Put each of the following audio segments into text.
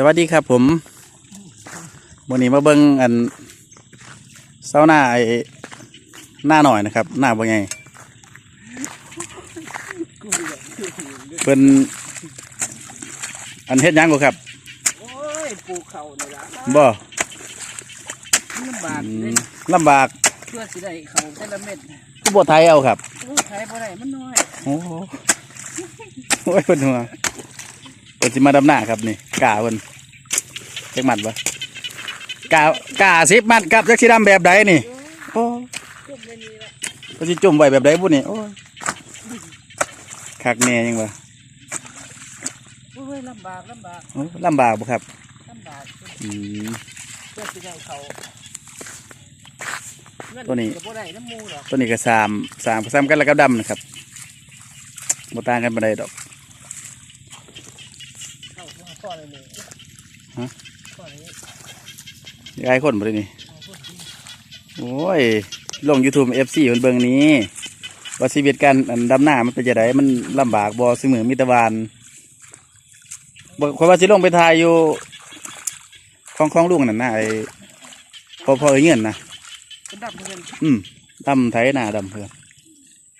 สวัสดีครับผมวันนี้มาเบิ้งอันเสาหน้าไอ้หน้าหน่อยนะครับ หน้าบ่ไงเป็นอันเฮ็ดหยังบ่ครับโอ้ยปลูกเขานี่ละบ่ลำบากอืเลมยลำบากเพื่อสิได้เขาแต่ละเม็ดผู้บ่ไทยเอาครับโอ้ยขายบ่ได้มันน้อยโอ้โหโอ้ยเพิ่นหัว เพิ่นสิมาดำหน้าครับนี่กาเพิ่นจักมัดบ่กากาสิบมัดครับจักสิดำแบบใดนี่โอ้จุ่มในนี้ละเพิ่นสิจุ่มไว้แบบใดบุนี่โอ้ยคักแน่ยังวะโอ้ยลำบากลำบากโอ้ลำบากบ่ครับลำบากอืมเพื่อสิได้เขาเงินตัวนี้ก็บ่ได้น้ำมูหรอกตัวนี้ก็สามสามซ้ำกันแล้วก็ดำนะครับบ่ต่างกันปานใดดอก เข้าข้อเลยนี่ ฮะข้อนี้ยายคนบ่ได้นี่ โอ้ย ลง YouTube FC เพิ่นเบิ่งนี้ว่าชีวิตการอันดำหน้ามันเป็นจังไดมันลำบากบ่ซุมือมีแตะวานบ่ข่อยว่าสิลงไปถ่ายอยู่ของของลุงนั่นนะไอ้พอพอเงินนะอืมดำไถหน้าดำเพื่อน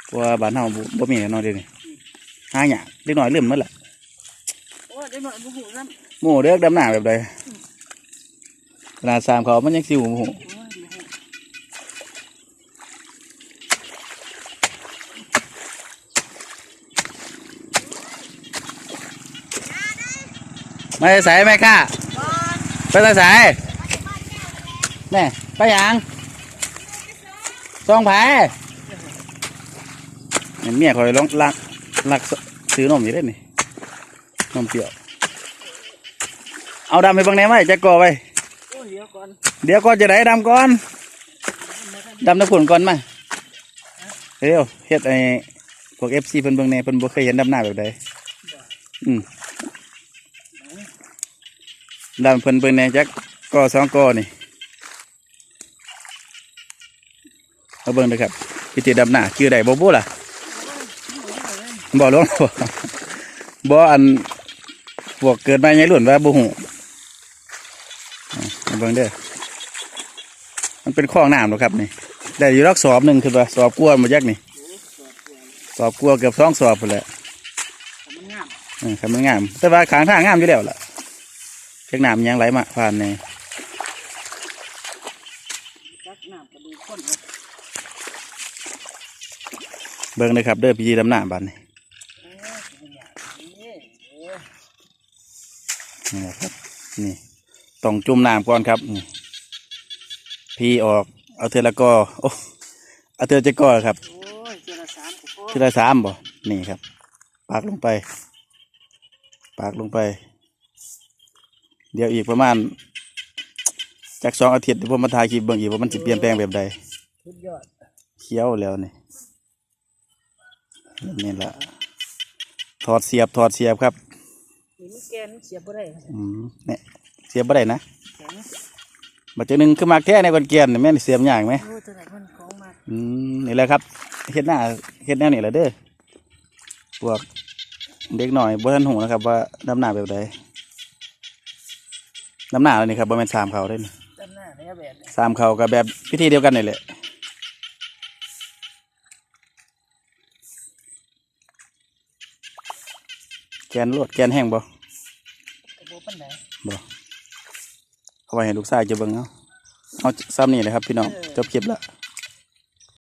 เพราะว่าบ้านเฮาบ่มีแน่นอนเดี๋ยวนี้หาหยากเล็กน้อยลืมหมดละ เด็กหน่อยบุหูน้ำหมู่เลือกดำหนาแบบใดขนาดสามเขามันยังสิวหมู่โอ้ยบุหูไม่ใส่ไหมค่ะไปใส่ใส่แน่ไปยังซองไผ่เห็นเมียคอยลองลักลักซื้อนมอยู่เด้นี่ นมเปรี้ยวเอาดำไปบางแหนไว้จะก่อไว้โอ้ยเดี๋ยวก่อนเดี๋ยวก่อนจะได้ดำก่อนดำน้ำผุนก่อนมาเร็วเฮ็ดไอ้พวกเอฟซีเพิ่นเบิ่งแหน่เพิ่นบ่เคยเห็นดำหน้าแบบใดอืมดำเพิ่นเบิ่งแหน่จักก่อสองก่อนี่เอาเบิ่งเด้อครับพิธีดำหน้าชื่อใดบ่บ่ล่ะบ่ลงบ่อัน พวกเกิดมาใหญ่รุ่นว่าบ่ฮู้อ่าเบิ่งเด้อมันเป็นคลองน้ำหรอครับนี่ได้อยู่รักสอบหนึ่งคือว่าสอบกลัวมายักนี่สอบกลัวเกือบสองสอบไปแล้วมันงามเออครับมันงาม แต่ว่าขางทางงามอยู่แล้วล่ะเช็คน้ำยังไหลมาผ่านนจักน้ำกระดูกข้นเบิ้งเลยครับเด้อพี่ดำหน้ำบานนี่ นอย่างนี้โอ้ยนี่นะครับ นี่ต้องจุ่มน้ำก่อนครับนี่พี่ออก เอาเทอละกอโอ้เอาเทอจะกอครับโอ้ยเจรสามกูพอทีละสามบ่นี่ครับ ปากลงไป ปากลงไป เดี๋ยวอีกประมาณ จากสองอาทิตย์เดี๋ยวผมมาถ่ายคลิปเบิ่งอีกว่ามันจะเปลี่ยนแปลงแบบใดสุดยอดเคี้ยวแล้วนี่นี่ละถอดเสียบถอดเสียบครับนี่ มันแกนมันเสียบบ่ได้ครับอืมเนี่ยเสียบบ่ได้นะแข็งบัดเจอหนึ่งคือมากแท้ในคนเกียนนี่แม่นเสียบยากไหม โอ้ยตัวไหนมันของมากอืมนี่แหละครับเฮ็ดหน้าเฮ็ดแนวนี่แหละเด้อพวกเด็กหน่อยบ่ทันหูนะครับ ว่าดำหน้าแบบใดดำหน้าแล้วนี่ครับบ่แม่นสามเขาเด้อนี่ด้านหน้าเนี่ยแบบเนี่ยสามเขากับแบบพิธีเดียวกันนี่แหละแกนรวดแกนแห้งบ่กระโบปันไหนบ่เอาไว้ให้ลูกชายจะเบิ่งเอาเอาซ้ำนี่เลยครับพี่น้องจบคลิปแล้ว